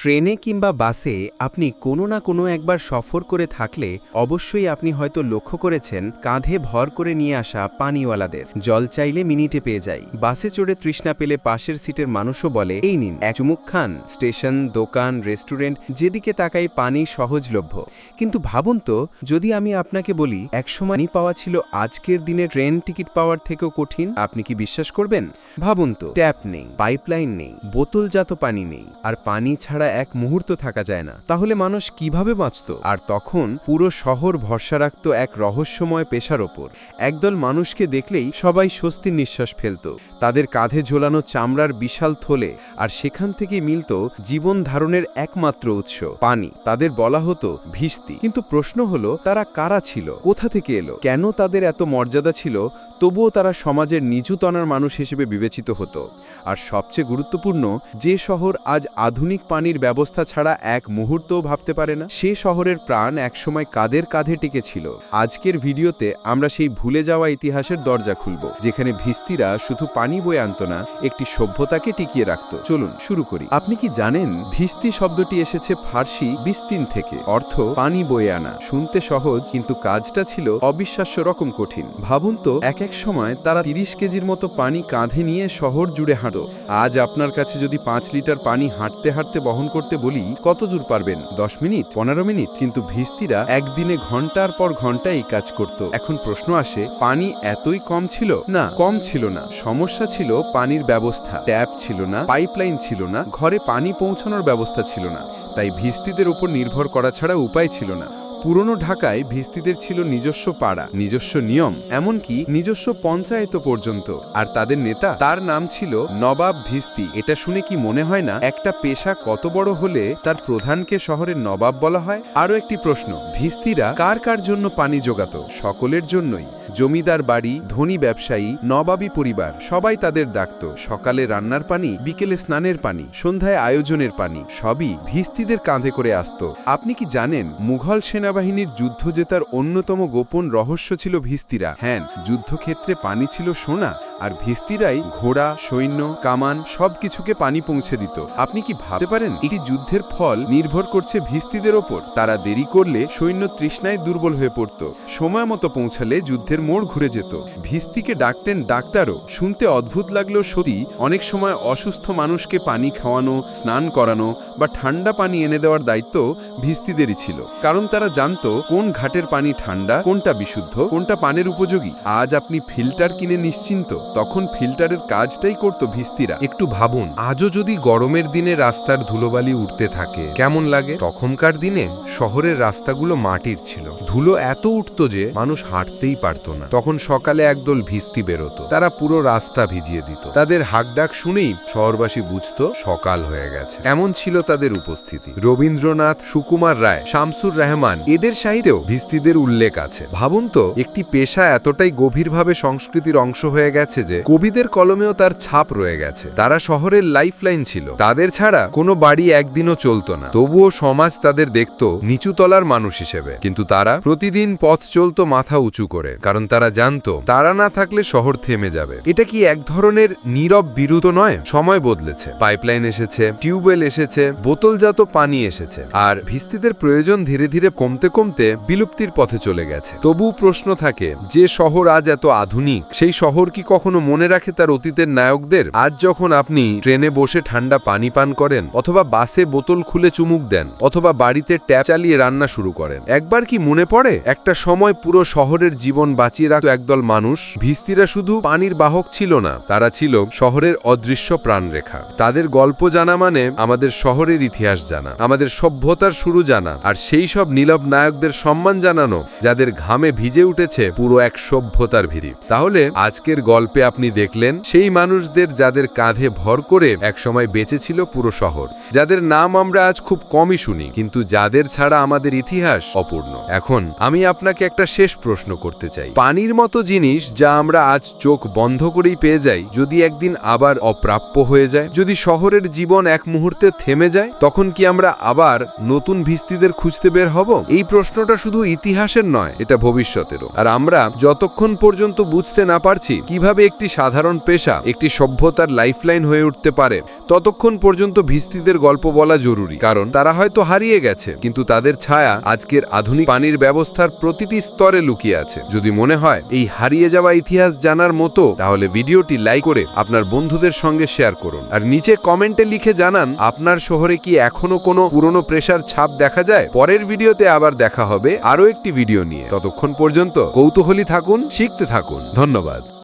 ট্রেনে কিংবা বাসে আপনি কোনো না কোনো একবার সফর করে থাকলে অবশ্যই আপনি হয়তো লক্ষ্য করেছেন কাঁধে ভর করে নিয়ে আসা পানিওয়ালাদের। জল চাইলে মিনিটে পেয়ে যাই। বাসে চড়ে তৃষ্ণা পেলে পাশের সিটের মানুষও বলে, এই নিন, এক চুমুক খান। স্টেশন, দোকান, রেস্টুরেন্ট, যেদিকে তাকাই পানি সহজলভ্য। কিন্তু ভাবুন তো, যদি আমি আপনাকে বলি, একসময় পাওয়া ছিল আজকের দিনে ট্রেন টিকিট পাওয়ার থেকেও কঠিন, আপনি কি বিশ্বাস করবেন? ভাবুন তো, ট্যাপ নেই, পাইপলাইন নেই, বোতলজাত পানি নেই, আর পানি ছাড়া এক মুহূর্ত থাকা যায় না। তাহলে মানুষ কীভাবে বাঁচত? আর তখন পুরো শহর ভরসা রাখত এক রহস্যময় পেশার ওপর। একদল মানুষকে দেখলেই সবাই স্বস্তির নিঃশ্বাস ফেলত। তাদের কাঁধে ঝোলানো চামড়ার বিশাল থলে আর সেখান থেকে মিলত জীবন ধারণের একমাত্র উৎস, পানি। তাদের বলা হতো ভিস্তি। কিন্তু প্রশ্ন হলো, তারা কারা ছিল? কোথা থেকে এলো? কেন তাদের এত মর্যাদা ছিল? তবুও তারা সমাজের নিচুতনার মানুষ হিসেবে বিবেচিত হতো। আর সবচেয়ে গুরুত্বপূর্ণ, যে শহর আজ আধুনিক পানির ব্যবস্থা ছাড়া এক মুহূর্তও ভাবতে পারে না। সে শহরের প্রাণ একসময় কাদের কাঁধে টিকেছিল? আজকের ভিডিওতে আমরা সেই ভুলে যাওয়া ইতিহাসের দরজা খুলব, যেখানে ভিস্তিরা শুধু পানি বয়ে আনত না, একটি সভ্যতাকে টিকিয়ে রাখত। চলুন, শুরু করি। আপনি কি জানেন, ভিস্তি শব্দটি এসেছে ফার্সি বিস্তিন থেকে, অর্থ পানি বয়ে আনা। শুনতে সহজ, কিন্তু কাজটা ছিল অবিশ্বাস্য রকম কঠিন। ভাবুন তো, এক এক সময় তারা তিরিশ কেজির মতো পানি কাঁধে নিয়ে শহর জুড়ে হাঁটো আজ আপনার কাছে যদি পাঁচ লিটার পানি হাঁটতে হাঁটতে বহন করতে বলি, কত জোর পারবেন? দশ মিনিট? পনেরো মিনিট? কিন্তু ভিস্তিরা একদিনে ঘণ্টার পর ঘণ্টা এই কাজ করত। এখন প্রশ্ন আসে, পানি এতই কম ছিল? না, কম ছিল না। সমস্যা ছিল পানির ব্যবস্থা। ট্যাপ ছিল না, পাইপলাইন ছিল না, ঘরে পানি পৌঁছানোর ব্যবস্থা ছিল না। তাই ভিস্তিদের উপর নির্ভর করা ছাড়া উপায় ছিল না। পুরনো ঢাকায় ভিস্তিদের ছিল নিজস্ব পাড়া, নিজস্ব নিয়ম, এমনকি নিজস্ব পঞ্চায়েত পর্যন্ত। আর তাদের নেতা, তার নাম ছিল নবাব ভিস্তি। এটা শুনে কি মনে হয় না, একটা পেশা কত বড় হলে তার প্রধানকে শহরের নবাব বলা হয়? আরও একটি প্রশ্ন, ভিস্তিরা কার কার জন্য পানি জোগাত? সকলের জন্যই। জমিদার বাড়ি, ধনী ব্যবসায়ী, নবাবী পরিবার, সবাই তাদের ডাকত। সকালে রান্নার পানি, বিকেলে স্নানের পানি, সন্ধ্যায় আয়োজনের পানি, সবই ভিস্তিদের কাঁধে করে আসত। আপনি কি জানেন, মুঘল সেনাবাহিনীর যুদ্ধ জেতার অন্যতম গোপন রহস্য ছিল ভিস্তিরা। হ্যান যুদ্ধক্ষেত্রে পানি ছিল সোনা আর ভিস্তিরাই ঘোড়া, সৈন্য, কামান সবকিছুকে পানি পৌঁছে দিত। আপনি কি ভাবতে পারেন, এটি যুদ্ধের ফল নির্ভর করছে ভিস্তিদের ওপর? তারা দেরি করলে সৈন্য তৃষ্ণায় দুর্বল হয়ে পড়ত। সময় মতো পৌঁছালে যুদ্ধের মোড় ঘুরে যেত। ভিস্তিকে ডাকতেন ডাক্তারও। শুনতে অদ্ভুত লাগলেও সত্যি, অনেক সময় অসুস্থ মানুষকে পানি খাওয়ানো, স্নান করানো বা ঠান্ডা পানি এনে দেওয়ার দায়িত্ব ভিস্তিদেরই ছিল। কারণ তারা জানতো কোন ঘাটের পানি ঠান্ডা, কোনটা বিশুদ্ধ, কোনটা পানের উপযোগী। আজ আপনি ফিল্টার কিনে নিশ্চিন্ত। তখন ফিল্টারের কাজটাই করত ভিস্তিরা। একটু ভাবুন, আজও যদি গরমের দিনে রাস্তার ধুলোবালি উঠতে থাকে, কেমন লাগে? তখনকার দিনে শহরের রাস্তাগুলো মাটির ছিল। ধুলো এত উঠত যে মানুষ হাঁটতেই পারত না। তখন সকালে একদল ভিস্তি বেরোতো। তারা পুরো রাস্তা ভিজিয়ে দিত। তাদের হাকডাক শুনেই শহরবাসী বুঝতো সকাল হয়ে গেছে। এমন ছিল তাদের উপস্থিতি। রবীন্দ্রনাথ, সুকুমার রায়, শামসুর রহমান, এদের সাহিত্যেও ভিস্তিদের উল্লেখ আছে। ভাবুন তো, একটি পেশা এতটাই গভীরভাবে সংস্কৃতির অংশ হয়ে গেছে যে, কবিদের কলমেও তার ছাপ রয়ে গেছে। তারা শহরের লাইফলাইন ছিল। তাদের ছাড়া কোনো বাড়ি একদিনও চলতো না। তবুও সমাজ তাদের দেখত নিচুতলার মানুষ হিসেবে। কিন্তু তারা প্রতিদিন পথ চলতো মাথা উঁচু করে। কারণ তারা জানতো, তারা না থাকলে শহর থেমে যাবে। এটা কি এক ধরনের নীরব বিরুদ্ধ নয়? সময় বদলেছে। পাইপলাইন এসেছে, টিউবওয়েল এসেছে, বোতলজাত পানি এসেছে। আর ভিস্তিদের প্রয়োজন ধীরে ধীরে কমতে কমতে বিলুপ্তির পথে চলে গেছে। তবু প্রশ্ন থাকে, যে শহর আজ এত আধুনিক, সেই শহর কি কখনো মনে রাখে তার অতীতের নায়কদের? আজ যখন আপনি ট্রেনে বসে ঠান্ডা পানি পান করেন, অথবা বাসে বোতল খুলে চুমুক দেন, অথবা বাড়িতে ট্যাপ চালিয়ে রান্না শুরু করেন, একবার কি মনে পড়ে? একটা সময় পুরো শহরের জীবন বাঁচিয়ে রাখত একদল মানুষ, ভিস্তিরা শুধু পানির বাহক ছিল না, তারা ছিল শহরের অদৃশ্য প্রাণরেখা। তাদের গল্প জানা মানে আমাদের শহরের ইতিহাস জানা, আমাদের সভ্যতার শুরু জানা, আর সেই সব নীলব নায়কদের সম্মান জানানো, যাদের ঘামে ভিজে উঠেছে পুরো এক সভ্যতার ভিড়ি। তাহলে আজকের গল্পে আপনি দেখলেন, সেই মানুষদের যাদের কাঁধে ভর করে একসময় বেঁচে ছিল পুরো শহর। যাদের নাম আমরা আজ খুব কমই শুনি, কিন্তু যাদের ছাড়া আমাদের ইতিহাস অপূর্ণ। এখন, আমি আপনাকে একটা শেষ প্রশ্ন করতে চাই। পানির মতো জিনিস যা আমরা আজ চোখ বন্ধ করেই পেয়ে যাই, যদি একদিন আবার অপ্রাপ্য হয়ে যায়, যদি শহরের জীবন এক মুহূর্তে থেমে যায়, তখন কি আমরা আবার নতুন ভিস্তিদের খুঁজতে বের হব? এই প্রশ্নটা শুধু ইতিহাসের নয়, এটা ভবিষ্যতেরও। আর আমরা যতক্ষণ পর্যন্ত বুঝতে না পারছি, কীভাবে কীভাবে একটি সাধারণ পেশা, একটি সভ্যতার লাইফলাইন হয়ে উঠতে পারে, ততক্ষণ পর্যন্ত ভিস্তিদের গল্প বলা জরুরি। কারণ তারা হয়তো হারিয়ে গেছে, কিন্তু তাদের ছায়া আজকের আধুনিক পানির ব্যবস্থার প্রতিটি স্তরে লুকিয়ে আছে। যদি মনে হয় এই হারিয়ে যাওয়া ইতিহাস জানার মতো, তাহলে ভিডিওটি লাইক করে আপনার বন্ধুদের সঙ্গে শেয়ার করুন। আর নিচে কমেন্টে লিখে জানান, আপনার শহরে কি এখনও কোনো পুরনো প্রেসার ছাপ দেখা যায়? পরের ভিডিওতে আবার দেখা হবে আরও একটি ভিডিও নিয়ে। ততক্ষণ পর্যন্ত কৌতূহলী থাকুন, শিখতে থাকুন। ধন্যবাদ।